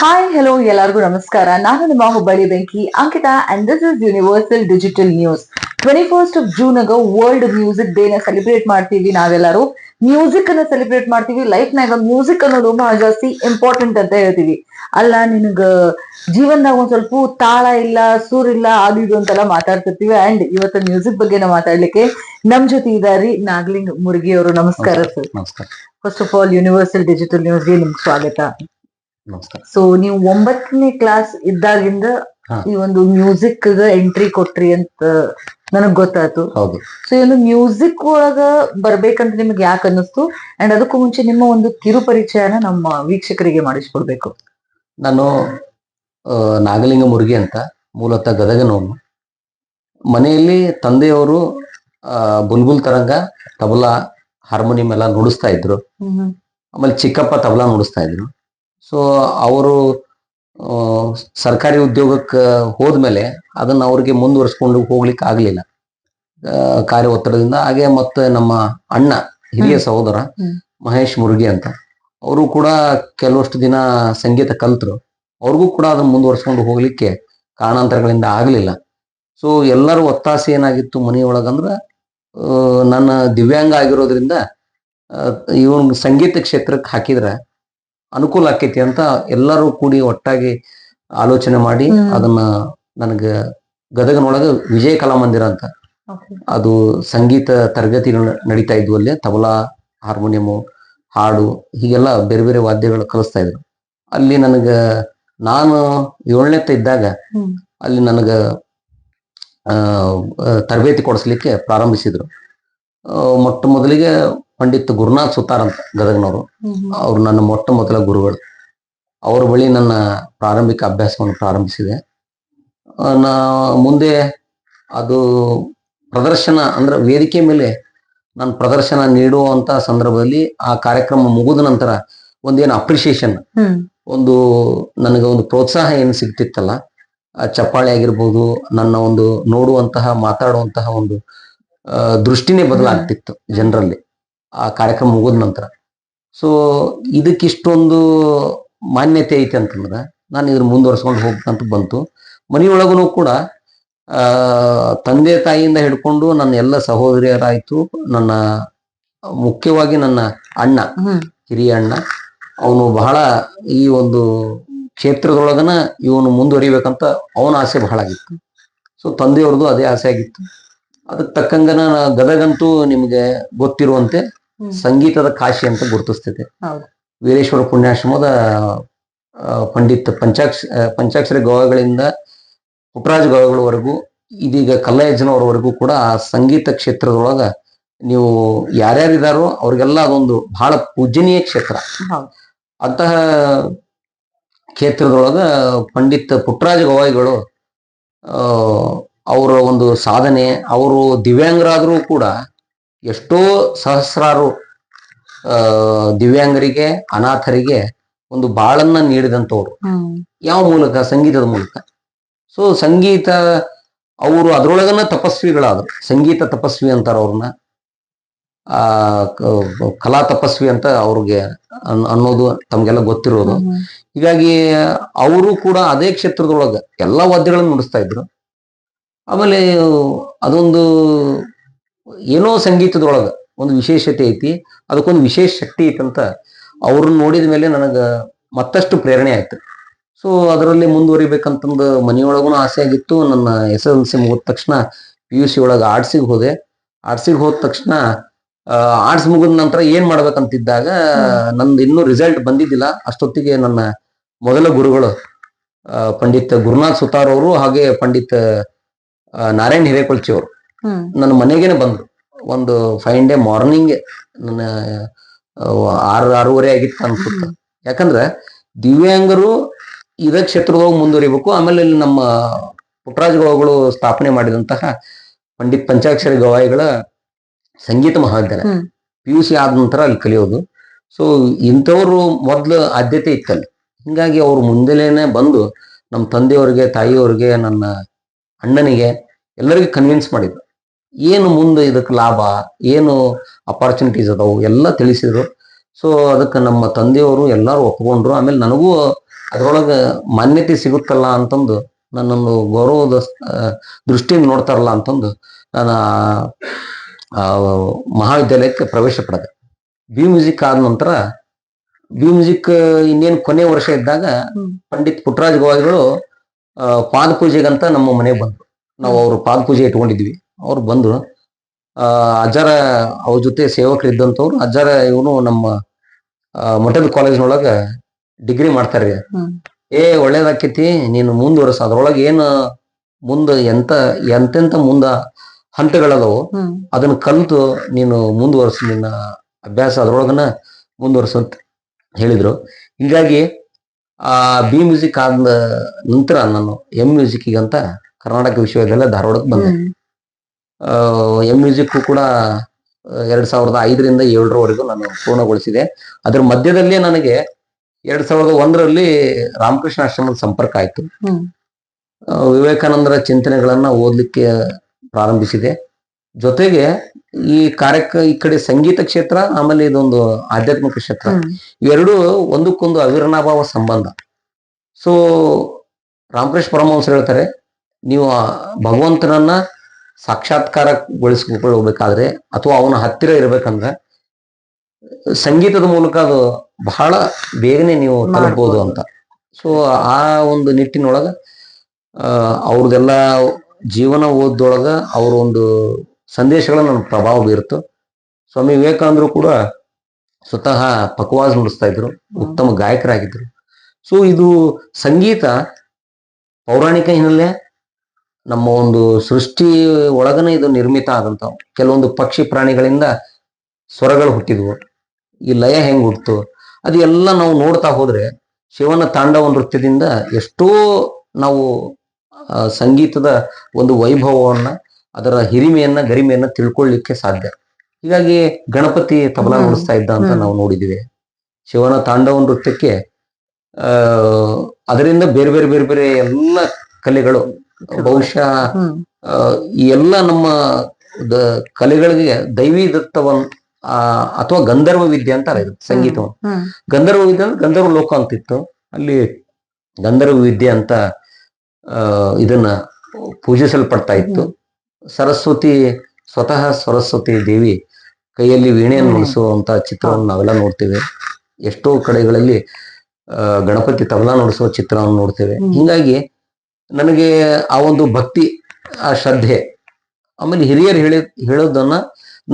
Hi hello ಎಲ್ಲರಿಗೂ ನಮಸ್ಕಾರ. ನಾನು ನಿಮ್ಮ ಹುಬ್ಬಳ್ಳಿ ಬೆಂಕಿ Ankita and this is universal digital news twenty first of June ಆಗ ವರ್ಲ್ಡ್ ಮ್ಯೂಸಿಕ್ ಡೇ ನ ಸೆಲೆಬ್ರೇಟ್ ಮಾಡ್ತೀವಿ ನಾವೆಲ್ಲರೂ. ಮ್ಯೂಸಿಕ್ ಅನ್ನ ಸೆಲೆಬ್ರೇಟ್ ಮಾಡ್ತೀವಿ. ಲೈಫ್ ನಾಗ ಮ್ಯೂಸಿಕ್ ಅನ್ನೋದು ಬಹಳ ಜಾಸ್ತಿ ಇಂಪಾರ್ಟೆಂಟ್ ಅಂತ ಹೇಳ್ತೀವಿ. ಅಲ್ಲ ನಿನಗ ಜೀವನದಾಗ ಒಂದ್ ಸ್ವಲ್ಪ ತಾಳ ಇಲ್ಲ ಸೂರ್ ಇಲ್ಲ ಅದು ಇದು ಅಂತೆಲ್ಲ ಮಾತಾಡ್ತಿರ್ತೀವಿ. ಅಂಡ್ ಇವತ್ತು ಮ್ಯೂಸಿಕ್ ಬಗ್ಗೆ ನಾವು ಮಾತಾಡ್ಲಿಕ್ಕೆ ನಮ್ ಜೊತೆ ಇದಾರಿ ನಾಗ್ಲಿಂಗ್ ಮುರುಗಿ ಅವರು. ನಮಸ್ಕಾರ sir first of all universal digital ನ್ಯೂಸ್ಗೆ ನಿಮ್ಗೆ ಸ್ವಾಗತ. ಸೊ ನೀವು ಒಂಬತ್ತನೇ ಕ್ಲಾಸ್ ಇದ್ದಾಗಿಂದ ಈ ಒಂದು ಮ್ಯೂಸಿಕ್ ಎಂಟ್ರಿ ಕೊಟ್ರಿ ಅಂತ ನನಗ್ ಗೊತ್ತಾಯ್ತು. ಹೌದು. ಸೊ ಒಂದು ಮ್ಯೂಸಿಕ್ ಒಳಗ ಬರ್ಬೇಕಂತ ನಿಮ್ಗೆ ಯಾಕೆ ಅನ್ನಿಸ್ತು? ಅಂಡ್ ಅದಕ್ಕೂ ಮುಂಚೆ ನಿಮ್ಮ ಒಂದು ಕಿರು ಪರಿಚಯನ ನಮ್ಮ ವೀಕ್ಷಕರಿಗೆ ಮಾಡಿಸ್ಕೊಡ್ಬೇಕು. ನಾನು ನಾಗಲಿಂಗ ಮುರುಗಿ ಅಂತ ಮೂಲತಃ ಗದಗನವನು. ಮನೆಯಲ್ಲಿ ತಂದೆಯವರು ಆ, ಬುಲ್ಬುಲ್ ತರಂಗ ತಬಲಾ ಹಾರ್ಮೋನಿಯಂ ಎಲ್ಲ ನುಡಿಸ್ತಾ ಇದ್ರು. ಆಮೇಲೆ ಚಿಕ್ಕಪ್ಪ ತಬಲಾ ನುಡಿಸ್ತಾ ಇದ್ರು. ಸೊ ಅವರು ಸರ್ಕಾರಿ ಉದ್ಯೋಗಕ್ಕೆ ಹೋದ್ಮೇಲೆ ಅದನ್ನ ಅವ್ರಿಗೆ ಮುಂದುವರಿಸ್ಕೊಂಡು ಹೋಗ್ಲಿಕ್ಕೆ ಆಗ್ಲಿಲ್ಲ. ಕಾರ್ಯ ಒತ್ತಡದಿಂದ ಹಾಗೆ ಮತ್ತೆ ನಮ್ಮ ಅಣ್ಣ ಹಿರಿಯ ಸಹೋದರ ಮಹೇಶ್ ಮುರುಗಿ ಅಂತ ಅವರು ಕೂಡ ಕೆಲವಷ್ಟು ದಿನ ಸಂಗೀತ ಕಲ್ತರು. ಅವ್ರಿಗೂ ಕೂಡ ಅದನ್ನ ಮುಂದುವರ್ಸ್ಕೊಂಡು ಹೋಗ್ಲಿಕ್ಕೆ ಕಾರಣಾಂತರಗಳಿಂದ ಆಗ್ಲಿಲ್ಲ. ಸೊ ಎಲ್ಲರೂ ಒತ್ತಾಸೆ ಏನಾಗಿತ್ತು ಮನೆಯೊಳಗಂದ್ರೆ ನನ್ನ ದಿವ್ಯಾಂಗ ಆಗಿರೋದ್ರಿಂದ ಇವನ್ ಸಂಗೀತ ಕ್ಷೇತ್ರಕ್ಕೆ ಹಾಕಿದ್ರೆ ಅನುಕೂಲ ಆಕೈತಿ ಅಂತ ಎಲ್ಲರೂ ಕೂಡಿ ಒಟ್ಟಾಗಿ ಆಲೋಚನೆ ಮಾಡಿ ಅದನ್ನ ನನಗ ಗದಗನೊಳಗ ವಿಜಯ ಕಲಾಮಂದಿರ ಅಂತ. ಅದು ಸಂಗೀತ ತರಗತಿ ನಡೀತಾ ಇದ್ವು ಅಲ್ಲಿ. ತಬಲಾ ಹಾರ್ಮೋನಿಯಮು ಹಾಡು ಹೀಗೆಲ್ಲ ಬೇರೆ ಬೇರೆ ವಾದ್ಯಗಳು ಕಲಿಸ್ತಾ ಇದ್ರು. ಅಲ್ಲಿ ನನಗ ನಾನು ಏಳನೇತ ಇದ್ದಾಗ ಅಲ್ಲಿ ನನಗ ತರಬೇತಿ ಕೊಡಿಸ್ಲಿಕ್ಕೆ ಪ್ರಾರಂಭಿಸಿದ್ರು. ಮೊಟ್ಟ ಮೊದಲಿಗೆ ಪಂಡಿತ್ ಗುರುನಾಥ್ ಸುತಾರ್ ಅಂತ ಗದಗನವರು. ಅವ್ರು ನನ್ನ ಮೊಟ್ಟ ಮೊದಲ ಗುರುಗಳು. ಅವ್ರ ಬಳಿ ನನ್ನ ಪ್ರಾರಂಭಿಕ ಅಭ್ಯಾಸವನ್ನು ಪ್ರಾರಂಭಿಸಿದೆ. ನಾ ಮುಂದೆ ಅದು ಪ್ರದರ್ಶನ ಅಂದ್ರೆ ವೇದಿಕೆ ಮೇಲೆ ನಾನು ಪ್ರದರ್ಶನ ನೀಡುವಂತ ಸಂದರ್ಭದಲ್ಲಿ ಆ ಕಾರ್ಯಕ್ರಮ ಮುಗಿದ ನಂತರ ಒಂದೇನು ಅಪ್ರಿಶಿಯೇಷನ್ ಒಂದು ನನಗೆ ಒಂದು ಪ್ರೋತ್ಸಾಹ ಏನು ಸಿಗ್ತಿತ್ತಲ್ಲ ಆ ಚಪ್ಪಾಳೆ ಆಗಿರ್ಬೋದು ನನ್ನ ಒಂದು ನೋಡುವಂತಹ ಮಾತಾಡುವಂತಹ ಒಂದು ದೃಷ್ಟಿನೇ ಬದಲಾಗ್ತಿತ್ತು ಜನರಲ್ಲಿ. ಆ ಕಾರ್ಯಕ್ರಮ ಮುಗಿದ ನಂತರ. ಸೊ ಇದಕ್ಕಿಷ್ಟೊಂದು ಮಾನ್ಯತೆ ಐತೆ ಅಂತಂದ್ರೆ ನಾನು ಇದ್ರ ಮುಂದುವರ್ಸ್ಕೊಂಡು ಹೋಗ್ಬೇಕಂತ ಬಂತು. ಮನೆಯೊಳಗೂ ಕೂಡ ಆ ತಂದೆ ತಾಯಿಯಿಂದ ಹಿಡ್ಕೊಂಡು ನನ್ನ ಎಲ್ಲ ಸಹೋದರಿಯರಾಯ್ತು ನನ್ನ ಮುಖ್ಯವಾಗಿ ನನ್ನ ಅಣ್ಣ ಹಿರಿಯ ಅಣ್ಣ ಅವನು ಬಹಳ ಈ ಒಂದು ಕ್ಷೇತ್ರದೊಳಗನ ಇವನು ಮುಂದುವರಿಬೇಕಂತ ಅವನ ಆಸೆ ಬಹಳ ಆಗಿತ್ತು. ಸೊ ತಂದೆಯವ್ರದ್ದು ಅದೇ ಆಸೆ ಆಗಿತ್ತು. ಅದಕ್ಕೆ ತಕ್ಕಂಗನ ಗದಗಂತೂ ನಿಮಗೆ ಗೊತ್ತಿರುವಂತೆ. ಸಂಗೀತದ ಕಾಶಿ ಅಂತ ಗುರುತಿಸ್ತಿದೆ. ವೀರೇಶ್ವರ ಪುಣ್ಯಾಶ್ರಮದ ಪಂಡಿತ್ ಪಂಚಾಕ್ಷ ಪಂಚಾಕ್ಷರಿ ಗವಾಗಳಿಂದ ಪುಟ್ಟರಾಜ ಗವಾಗಳವರೆಗೂ ಇದೀಗ ಕಲ್ಲಯ್ಯಜ್ಜನವರವರೆಗೂ ಕೂಡ ಆ ಸಂಗೀತ ಕ್ಷೇತ್ರದೊಳಗ ನೀವು ಯಾರ್ಯಾರಿದಾರೋ ಅವ್ರಿಗೆಲ್ಲ ಅದೊಂದು ಬಹಳ ಪೂಜನೀಯ ಕ್ಷೇತ್ರ. ಅಂತಹ ಕ್ಷೇತ್ರದೊಳಗ ಪಂಡಿತ್ ಪುಟ್ಟರಾಜ ಗವಾಯಿಗಳು ಅವರ ಒಂದು ಸಾಧನೆ ಅವರು ದಿವ್ಯಾಂಗರಾದರೂ ಕೂಡ ಎಷ್ಟೋ ಸಹಸ್ರಾರು ದಿವ್ಯಾಂಗರಿಗೆ ಅನಾಥರಿಗೆ ಒಂದು ಬಾಳನ್ನ ನೀಡಿದಂಥವ್ರು. ಯಾವ ಮೂಲಕ? ಸಂಗೀತದ ಮೂಲಕ. ಸೊ ಸಂಗೀತ ಅವರು ಅದರೊಳಗನ್ನ ತಪಸ್ವಿಗಳಾದ್ರು. ಸಂಗೀತ ತಪಸ್ವಿ ಅಂತಾರ ಅವ್ರನ್ನ. ಆ ಕಲಾ ತಪಸ್ವಿ ಅಂತ ಅವ್ರಿಗೆ ಅನ್- ಅನ್ನೋದು ತಮ್ಗೆಲ್ಲ ಗೊತ್ತಿರೋದು. ಹೀಗಾಗಿ ಅವರು ಕೂಡ ಅದೇ ಕ್ಷೇತ್ರದೊಳಗ ಎಲ್ಲಾ ವಾದ್ಯಗಳನ್ನು ನುಡಿಸ್ತಾ ಇದ್ರು. ಆಮೇಲೆ ಅದೊಂದು ಏನೋ ಸಂಗೀತದೊಳಗ ಒಂದು ವಿಶೇಷತೆ ಐತಿ ಅದಕ್ಕೊಂದು ವಿಶೇಷ ಶಕ್ತಿ ಐತಂತ ಅಂತ ಅವ್ರನ್ನ ನೋಡಿದ ಮೇಲೆ ನನಗೆ ಮತ್ತಷ್ಟು ಪ್ರೇರಣೆ ಆಯ್ತು. ಸೊ ಅದರಲ್ಲಿ ಮುಂದುವರಿಬೇಕಂತಂದು ಮನೆಯೊಳಗೂ ಆಸೆ ಆಗಿತ್ತು. ನನ್ನ ಎಸ್ ಎಲ್ ಸಿ ಮುಗಿದ ತಕ್ಷಣ ಪಿ ಯು ಸಿ ಒಳಗೆ ಆರ್ಟ್ಸಿಗೆ ಹೋದೆ. ಆರ್ಟ್ಸಿಗೆ ಹೋದ ತಕ್ಷಣ ಆರ್ಟ್ಸ್ ಮುಗಿದ ನಂತರ ಏನ್ ಮಾಡ್ಬೇಕಂತಿದ್ದಾಗ ನಂದು ಇನ್ನೂ ರಿಸಲ್ಟ್ ಬಂದಿದ್ದಿಲ್ಲ. ಅಷ್ಟೊತ್ತಿಗೆ ನನ್ನ ಮೊದಲ ಗುರುಗಳು ಪಂಡಿತ್ ಗುರುನಾಥ್ ಸುತಾರ್ ಅವರು ಹಾಗೆ ಪಂಡಿತ್ ನಾರಾಯಣ್ ಹಿರೇಕೊಳ್ಚಿ ಅವರು. ನನ್ನ ಮನೆಗೇನೆ ಬಂದ್ರು. ಒಂದು ಫೈನ್ ಡೇ ಮಾರ್ನಿಂಗ್ ನನ್ನ ಆರು ಆರೂವರೆ ಆಗಿತ್ತು ಅನ್ಸುತ್ತೆ. ಯಾಕಂದ್ರೆ ದಿವ್ಯಾಂಗರು ಇದ ಕ್ಷೇತ್ರದೊಳಗೆ ಮುಂದುವರಿಬೇಕು. ಆಮೇಲೆ ಇಲ್ಲಿ ನಮ್ಮ ಪುಟ್ಟರಾಜ ಗವಾಯಿಗಳು ಸ್ಥಾಪನೆ ಮಾಡಿದಂತಹ ಪಂಡಿತ್ ಪಂಚಾಕ್ಷರಿ ಗವಾಯಿಗಳ ಸಂಗೀತ ಮಹಾವಿದ್ಯಾಲಯ. ಪಿ ಯು ಸಿ ಆದ ನಂತರ ಅಲ್ಲಿ ಕಲಿಯೋದು. ಸೊ ಇಂಥವ್ರು ಮೊದಲು ಆದ್ಯತೆ ಇತ್ತಲ್ಲಿ. ಹಿಂಗಾಗಿ ಅವ್ರು ಮುಂದೆಲೇನೆ ಬಂದು ನಮ್ಮ ತಂದೆಯವ್ರಿಗೆ ತಾಯಿಯವ್ರಿಗೆ ನನ್ನ ಅಣ್ಣನಿಗೆ ಎಲ್ಲರಿಗೂ ಕನ್ವಿನ್ಸ್ ಮಾಡಿದ್ರು. ಏನು ಮುಂದೆ ಇದಕ್ಕೆ ಲಾಭ ಏನು ಅಪಾರ್ಚುನಿಟೀಸ್ ಅದಾವು ಎಲ್ಲ ತಿಳಿಸಿದ್ರು. ಸೊ ಅದಕ್ಕೆ ನಮ್ಮ ತಂದೆಯವರು ಎಲ್ಲರೂ ಒಪ್ಕೊಂಡ್ರು. ಆಮೇಲೆ ನನಗೂ ಅದರೊಳಗೆ ಮಾನ್ಯತೆ ಸಿಗುತ್ತಲ್ಲ ಅಂತಂದು ನನ್ನನ್ನು ಗೌರವದ ದೃಷ್ಟಿಯಿಂದ ನೋಡ್ತಾರಲ್ಲ ಅಂತಂದು ನಾನು ಮಹಾವಿದ್ಯಾಲಯಕ್ಕೆ ಪ್ರವೇಶ ಪಡೆದೆ. ಬಿ ಮ್ಯೂಸಿಕ್ ಆದ ನಂತರ ಬಿ ಮ್ಯೂಸಿಕ್ ಇನ್ನೇನು ಕೊನೆ ವರ್ಷ ಇದ್ದಾಗ ಪಂಡಿತ್ ಪುಟ್ಟರಾಜ ಗವಾಯಿಗಳು ಪಾದ ಪೂಜೆಗಂತ ನಮ್ಮ ಮನೆಗೆ ಬಂದರು. ನಾವು ಅವರು ಪಾದ ಪೂಜೆ ಇಟ್ಕೊಂಡಿದ್ವಿ. ಅವ್ರು ಬಂದ್ರು. ಆ ಅಜ್ಜಾರ ಅವ್ರ ಜೊತೆ ಸೇವಕರು ಇದ್ದಂಥವ್ರು ಅಜ್ಜಾರ ಇವನು ನಮ್ಮ ಮಠದ ಕಾಲೇಜ್ನೊಳಗ ಡಿಗ್ರಿ ಮಾಡ್ತಾರ್ರಿ. ಏ ಒಳ್ಳೇದಾಕೈತಿ ನೀನು ಮುಂದುವರ್ಸ. ಅದ್ರೊಳಗೆ ಏನು ಮುಂದ ಎಂತ ಎಂತೆಂತ ಮುಂದ ಹಂತಗಳದವು ಅದನ್ನ ಕಲ್ತು ನೀನು ಮುಂದುವರ್ಸ ನಿನ್ನ ಅಭ್ಯಾಸ ಅದ್ರೊಳಗನ ಮುಂದುವರ್ಸು ಅಂತ ಹೇಳಿದ್ರು. ಹೀಗಾಗಿ ಆ ಬಿ ಮ್ಯೂಸಿಕ್ ಆದ ನಂತರ ನಾನು ಎಂ ಮ್ಯೂಸಿಕ್ ಅಂತ ಕರ್ನಾಟಕ ವಿಶ್ವವಿದ್ಯಾಲಯ ಧಾರವಾಡಕ್ಕೆ ಬಂದೆ. ಎಂ ಮ್ಯೂಸಿಕ್ ಕೂಡ ಎರಡ್ ಸಾವಿರದ ಐದರಿಂದ ಏಳರವರೆಗೂ ನಾನು ಪೂರ್ಣಗೊಳಿಸಿದೆ. ಅದ್ರ ಮಧ್ಯದಲ್ಲಿ ನನಗೆ ಎರಡ್ ಸಾವಿರದ ಒಂದರಲ್ಲಿ ರಾಮಕೃಷ್ಣ ಆಶ್ರಮದ ಸಂಪರ್ಕ ಆಯ್ತು. ವಿವೇಕಾನಂದರ ಚಿಂತನೆಗಳನ್ನ ಓದ್ಲಿಕ್ಕೆ ಪ್ರಾರಂಭಿಸಿದೆ. ಜೊತೆಗೆ ಈ ಕಾರ್ಯಕ್ರ ಈ ಕಡೆ ಸಂಗೀತ ಕ್ಷೇತ್ರ ಆಮೇಲೆ ಇದೊಂದು ಆಧ್ಯಾತ್ಮಿಕ ಕ್ಷೇತ್ರ ಇವೆರಡು ಒಂದಕ್ಕೊಂದು ಅವಿರ್ಣಾಭಾವ ಸಂಬಂಧ. ಸೊ ರಾಮಕೃಷ್ಣ ಪರಮಹಂಸರು ಹೇಳ್ತಾರೆ ನೀವು ಭಗವಂತನನ್ನ ಸಾಕ್ಷಾತ್ಕಾರಗೊಳಿಸ್ಕೊಳ್ಬೇಕಾದ್ರೆ ಅಥವಾ ಅವನ ಹತ್ತಿರ ಇರ್ಬೇಕಂದ್ರೆ ಸಂಗೀತದ ಮೂಲಕ ಅದು ಬಹಳ ಬೇಗನೆ ನೀವು ತಲುಪಬಹುದು ಅಂತ. ಸೊ ಆ ಒಂದು ನಿಟ್ಟಿನೊಳಗ ಆ, ಅವ್ರದ್ದೆಲ್ಲ ಜೀವನ ಓದ್ದೊಳಗ ಅವ್ರ ಒಂದು ಸಂದೇಶಗಳ ನನ್ನ ಪ್ರಭಾವ ಬೀರ್ತು. ಸ್ವಾಮಿ ವಿವೇಕಾನಂದರು ಕೂಡ ಸ್ವತಃ ಪಕ್ವಾಸ್ ನುಡಿಸ್ತಾ ಇದ್ರು ಉತ್ತಮ ಗಾಯಕರಾಗಿದ್ರು. ಸೊ ಇದು ಸಂಗೀತ ಪೌರಾಣಿಕ ಹಿನ್ನೆಲೆ ನಮ್ಮ ಒಂದು ಸೃಷ್ಟಿ ಒಳಗನೆ ಇದು ನಿರ್ಮಿತ ಆದಂತ ಕೆಲವೊಂದು ಪಕ್ಷಿ ಪ್ರಾಣಿಗಳಿಂದ ಸ್ವರಗಳು ಹುಟ್ಟಿದ್ವು. ಈ ಲಯ ಹೆಂಗ್ ಹುಟ್ಟಿತು ಅದು ಎಲ್ಲ ನಾವು ನೋಡ್ತಾ ಹೋದ್ರೆ ಶಿವನ ತಾಂಡವ ನೃತ್ಯದಿಂದ ಎಷ್ಟೋ ನಾವು ಸಂಗೀತದ ಒಂದು ವೈಭವವನ್ನ ಅದರ ಹಿರಿಮೆಯನ್ನ ಗರಿಮೆಯನ್ನ ತಿಳ್ಕೊಳ್ಳಿಕ್ಕೆ ಸಾಧ್ಯ. ಹೀಗಾಗಿ ಗಣಪತಿ ತಬಲಾ ಉಳಿಸ್ತಾ ನುಡಿಸ್ತಾ ಇದ್ದ ಅಂತ ನಾವು ನೋಡಿದಿವಿ. ಶಿವನ ತಾಂಡವ ನೃತ್ಯಕ್ಕೆ ಆ ಅದರಿಂದ ಬೇರೆ ಬೇರೆ ಬೇರೆ ಬೇರೆ ಎಲ್ಲ ಕಲೆಗಳು ಬಹುಶಃ ಎಲ್ಲ ನಮ್ಮ ಕಲೆಗಳಿಗೆ ದೈವಿ ದತ್ತವನ್ ಅಥವಾ ಗಂಧರ್ವ ವಿದ್ಯೆ ಅಂತಾರೆ ಸಂಗೀತ ಸಂಗೀತವನ್ನು ಗಂಧರ್ವ ವಿದ್ಯೆ ಅಂದ್ರೆ ಗಂಧರ್ವ ಲೋಕ ಅಂತಿತ್ತು ಅಲ್ಲಿ ಗಂಧರ್ವ ವಿದ್ಯೆ ಅಂತ ಆ, ಇದನ್ನ ಪೂಜಿಸಲ್ಪಡ್ತಾ ಇತ್ತು. ಸರಸ್ವತಿ ಸ್ವತಃ ಸರಸ್ವತಿ ದೇವಿ ಕೈಯಲ್ಲಿ ವೀಣೆಯನ್ನು. ನುಡಿಸುವಂತ ಚಿತ್ರವನ್ನು ನಾವೆಲ್ಲ ನೋಡ್ತೇವೆ. ಎಷ್ಟೋ ಕಡೆಗಳಲ್ಲಿ ಗಣಪತಿ ತಬಲಾ ನುಡಿಸುವ ಚಿತ್ರವನ್ನು ನೋಡ್ತೇವೆ. ಹಿಂಗಾಗಿ ನನಗೆ ಆ ಒಂದು ಭಕ್ತಿ, ಆ ಶ್ರದ್ಧೆ, ಆಮೇಲೆ ಹಿರಿಯರು ಹೇಳಿ, ಹೇಳೋದನ್ನ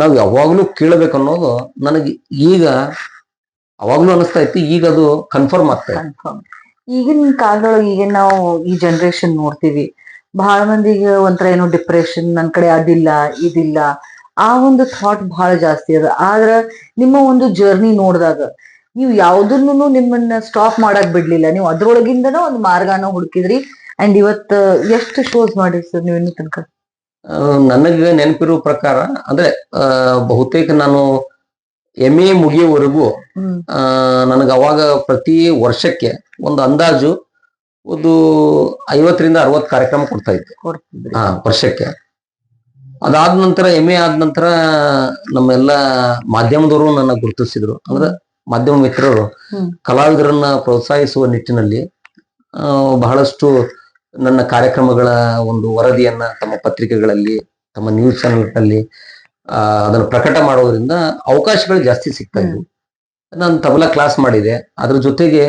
ನಾವು ಯಾವಾಗಲೂ ಕೇಳಬೇಕು ಅನ್ನೋದು ನನಗೆ ಈಗ ಅವಾಗ್ಲೂ ಅನಿಸ್ತಾ ಇತ್ತು, ಈಗ ಅದು ಕನ್ಫರ್ಮ್ ಆಗ್ತಾ ಈಗಿನ ಕಾಲದೊಳಗೆ ಈಗ ನಾವು ಈ ಜನರೇಷನ್ ನೋಡ್ತೀವಿ. ಬಹಳ ಮಂದಿಗೆ ಒಂಥರ ಏನೋ ಡಿಪ್ರೆಷನ್ ನನ್ ಕಡೆ ಅದಿಲ್ಲ, ಇದಿಲ್ಲ, ಆ ಒಂದು ಥಾಟ್ ಬಹಳ ಜಾಸ್ತಿ ಅದ. ಆದ್ರ ನಿಮ್ಮ ಒಂದು ಜರ್ನಿ ನೋಡಿದಾಗ ನೀವು ಯಾವ್ದನ್ನು ನಿಮ್ಮನ್ನ ಸ್ಟಾಪ್ ಮಾಡಕ್ ಬಿಡ್ಲಿಲ್ಲ. ನೀವು ಅದ್ರೊಳಗಿಂದನ ಒಂದು ಮಾರ್ಗನ ಹುಡುಕಿದ್ರಿ. ಅಂಡ್ ಇವತ್ ಎಷ್ಟು ಶೋಸ್ ಮಾಡಿರಿ ಸರ್ ನೀವು ಇನ್ನೂ ತನಕ? ನನಗೆ ನೆನಪಿರುವ ಪ್ರಕಾರ ಅಂದ್ರೆ ಬಹುತೇಕ ನಾನು ಎಂ ಎ ಮುಗಿಯೋವರೆಗೂ ನನಗೆ ಅವಾಗ ಪ್ರತಿ ವರ್ಷಕ್ಕೆ ಒಂದು ಅಂದಾಜು ಒಂದು ಐವತ್ತರಿಂದ ಅರವತ್ತು ಕಾರ್ಯಕ್ರಮ ಕೊಡ್ತಾ ಇತ್ತು ಹಾ ವರ್ಷಕ್ಕೆ. ಅದಾದ ನಂತರ ಎಂ ಎ ಆದ ನಂತರ ನಮ್ಮೆಲ್ಲ ಮಾಧ್ಯಮದವರು ನನ್ನ ಗುರುತಿಸಿದ್ರು. ಅಂದ್ರೆ ಮಾಧ್ಯಮ ಮಿತ್ರರು. ಕಲಾವಿದರನ್ನ ಪ್ರೋತ್ಸಾಹಿಸುವ ನಿಟ್ಟಿನಲ್ಲಿ ಬಹಳಷ್ಟು ನನ್ನ ಕಾರ್ಯಕ್ರಮಗಳ ಒಂದು ವರದಿಯನ್ನ ತಮ್ಮ ಪತ್ರಿಕೆಗಳಲ್ಲಿ ತಮ್ಮ ನ್ಯೂಸ್ ಚಾನೆಲ್ಗಳಲ್ಲಿ ಆ, ಅದನ್ನು ಪ್ರಕಟ ಮಾಡೋದ್ರಿಂದ ಅವಕಾಶಗಳು ಜಾಸ್ತಿ ಸಿಗ್ತಾ ಇದ್ವು. ನಾನು ತಬಲಾ ಕ್ಲಾಸ್ ಮಾಡಿದೆ. ಅದ್ರ ಜೊತೆಗೆ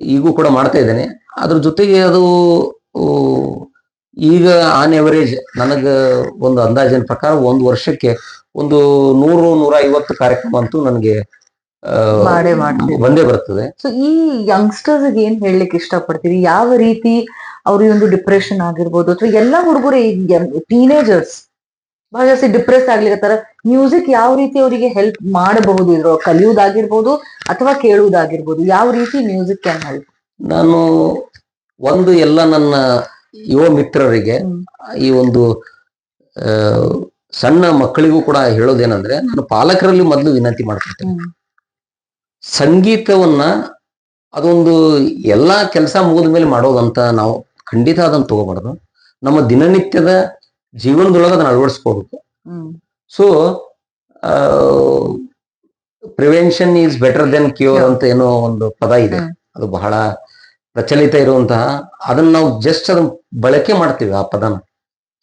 ಈಗೂ ಕೂಡ ಮಾಡ್ತಾ ಇದ್ದೇನೆ. ಅದ್ರ ಜೊತೆಗೆ ಅದು ಈಗ ಆನ್ ಎವರೇಜ್ ನನಗ ಒಂದು ಅಂದಾಜಿನ ಪ್ರಕಾರ ಒಂದು ವರ್ಷಕ್ಕೆ ಒಂದು ನೂರು ನೂರ ಐವತ್ತು ಕಾರ್ಯಕ್ರಮ ಅಂತೂ ನನಗೆ. ಬಂದೇ ಬರ್ತದೆ. ಸೊ ಈ ಯಂಗ್ಸ್ಟರ್ಸ್ ಏನ್ ಹೇಳಲಿಕ್ಕೆ ಇಷ್ಟಪಡ್ತೀರಿ? ಯಾವ ರೀತಿ ಅವ್ರಿಗೆ ಒಂದು ಡಿಪ್ರೆಷನ್ ಆಗಿರ್ಬೋದು ಅಥವಾ ಎಲ್ಲಾ ಹುಡುಗರು ಟೀನೇಜರ್ಸ್ ಬಹಳ ಜಾಸ್ತಿ ಡಿಪ್ರೆಸ್ ಆಗ್ಲಿಕ್ಕೆ ಮ್ಯೂಸಿಕ್ ಯಾವ ರೀತಿ ಅವರಿಗೆ ಹೆಲ್ಪ್ ಮಾಡಬಹುದು ಇದ್ರ ಕಲಿಯುವುದಾಗಿರ್ಬೋದು ಅಥವಾ ಕೇಳುವುದಾಗಿರ್ಬೋದು ಯಾವ ರೀತಿ ಮ್ಯೂಸಿಕ್ ಕ್ಯಾನ್ ಹೆಲ್ಪ್ ನಾನು ಒಂದು ಎಲ್ಲ ನನ್ನ ಯುವ ಮಿತ್ರರಿಗೆ ಈ ಒಂದು ಸಣ್ಣ ಮಕ್ಕಳಿಗೂ ಕೂಡ ಹೇಳೋದೇನಂದ್ರೆ ನಾನು ಪಾಲಕರಲ್ಲಿ ಮೊದಲು ವಿನಂತಿ ಮಾಡ್ಕೊಳ್ತೇನೆ. ಸಂಗೀತವನ್ನ ಅದೊಂದು ಎಲ್ಲಾ ಕೆಲಸ ಮುಗಿದ ಮೇಲೆ ಮಾಡೋದಂತ ನಾವು ಖಂಡಿತ ಅದನ್ನ ತಗೋಬಾರ್ದು. ನಮ್ಮ ದಿನನಿತ್ಯದ ಜೀವನದೊಳಗೆ ಅದನ್ನ ಅಳವಡಿಸ್ಕೋಬೇಕು. So prevention is better than cure ಅಂತ ಏನೋ ಒಂದು ಪದ ಇದೆ. ಅದು ಬಹಳ ಪ್ರಚಲಿತ ಇರುವಂತಹ ಅದನ್ನ ನಾವು ಜಸ್ಟ್ ಅದನ್ನ ಬಳಕೆ ಮಾಡ್ತೀವಿ ಆ ಪದನ.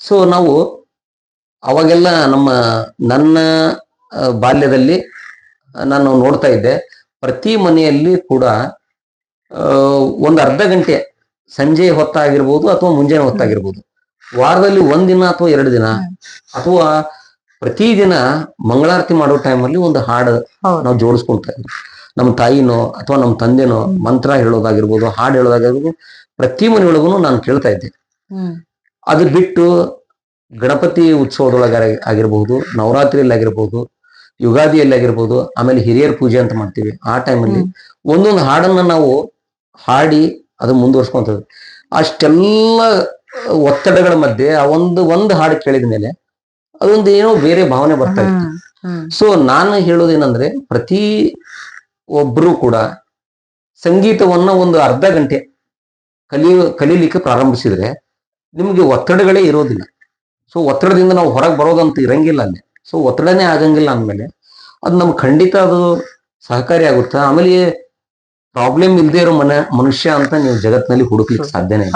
ಸೊ ನಾವು ಅವಾಗೆಲ್ಲ ನಮ್ಮ ನನ್ನ ಬಾಲ್ಯದಲ್ಲಿ ನಾನು ನೋಡ್ತಾ ಇದ್ದೆ ಪ್ರತಿ ಮನೆಯಲ್ಲಿ ಕೂಡ ಒಂದು ಅರ್ಧ ಗಂಟೆ ಸಂಜೆ ಹೊತ್ತಾಗಿರ್ಬೋದು ಅಥವಾ ಮುಂಜಾನೆ ಹೊತ್ತಾಗಿರ್ಬೋದು. ವಾರದಲ್ಲಿ ಒಂದಿನ ಅಥವಾ ಎರಡು ದಿನ. ಅಥವಾ ಪ್ರತಿದಿನ ಮಂಗಳಾರತಿ ಮಾಡೋ ಟೈಮಲ್ಲಿ ಒಂದು ಹಾಡು ನಾವು ಜೋಡಿಸ್ಕೊಳ್ತಾ ಇದ್ವಿ. ನಮ್ಮ ತಾಯಿನೋ ಅಥವಾ ನಮ್ಮ ತಂದೆನೋ ಮಂತ್ರ ಹೇಳೋದಾಗಿರ್ಬೋದು ಹಾಡು ಹೇಳೋದಾಗಿರ್ಬೋದು ಪ್ರತಿ ಮನೆಯೊಳಗೂ ನಾನು ಕೇಳ್ತಾ ಇದ್ದೆ. ಅದು ಬಿಟ್ಟು ಗಣಪತಿ ಉತ್ಸವದೊಳಗ ಆಗಿರ್ಬಹುದು ನವರಾತ್ರಿಯಲ್ಲಿ ಆಗಿರ್ಬೋದು ಯುಗಾದಿಯಲ್ಲಿ ಆಗಿರ್ಬೋದು ಆಮೇಲೆ ಹಿರಿಯರ ಪೂಜೆ ಅಂತ ಮಾಡ್ತೀವಿ ಆ ಟೈಮಲ್ಲಿ. ಒಂದೊಂದು ಹಾಡನ್ನ ನಾವು ಹಾಡಿ ಅದು ಮುಂದುವರ್ಸ್ಕೊಂತದ್ದು ಅಷ್ಟೆಲ್ಲ ಒತ್ತಡಗಳ ಮಧ್ಯೆ ಆ ಒಂದು ಒಂದು ಹಾಡು ಕೇಳಿದ ಮೇಲೆ ಅದೊಂದು ಏನೋ ಬೇರೆ ಭಾವನೆ ಬರ್ತಾ ಇತ್ತು. ಸೊ ನಾನು ಹೇಳೋದೇನಂದ್ರೆ ಪ್ರತಿ ಒಬ್ರು ಕೂಡ ಸಂಗೀತವನ್ನ ಒಂದು ಅರ್ಧ ಗಂಟೆ ಕಲಿಯ ಕಲೀಲಿಕ್ಕೆ ಪ್ರಾರಂಭಿಸಿದ್ರೆ ನಿಮ್ಗೆ ಒತ್ತಡಗಳೇ ಇರೋದಿಲ್ಲ. ಸೊ ಒತ್ತಡದಿಂದ ನಾವು ಹೊರಗೆ ಬರೋದಂತ ಇರಂಗಿಲ್ಲ ಅಲ್ಲಿ. ಸೊ ಒತ್ತಡನೇ ಆಗಂಗಿಲ್ಲ ಅಂದ್ಮೇಲೆ ಅದು ನಮ್ಗೆ ಖಂಡಿತ ಅದು ಸಹಕಾರಿ ಆಗುತ್ತೆ. ಆಮೇಲೆ ಪ್ರಾಬ್ಲಮ್ ಇಲ್ಲದೆ ಇರೋ ಮನ ಮನುಷ್ಯ ಅಂತ ನೀವು ಜಗತ್ನಲ್ಲಿ ಹುಡುಕ್ಲಿಕ್ಕೆ ಸಾಧ್ಯನೇ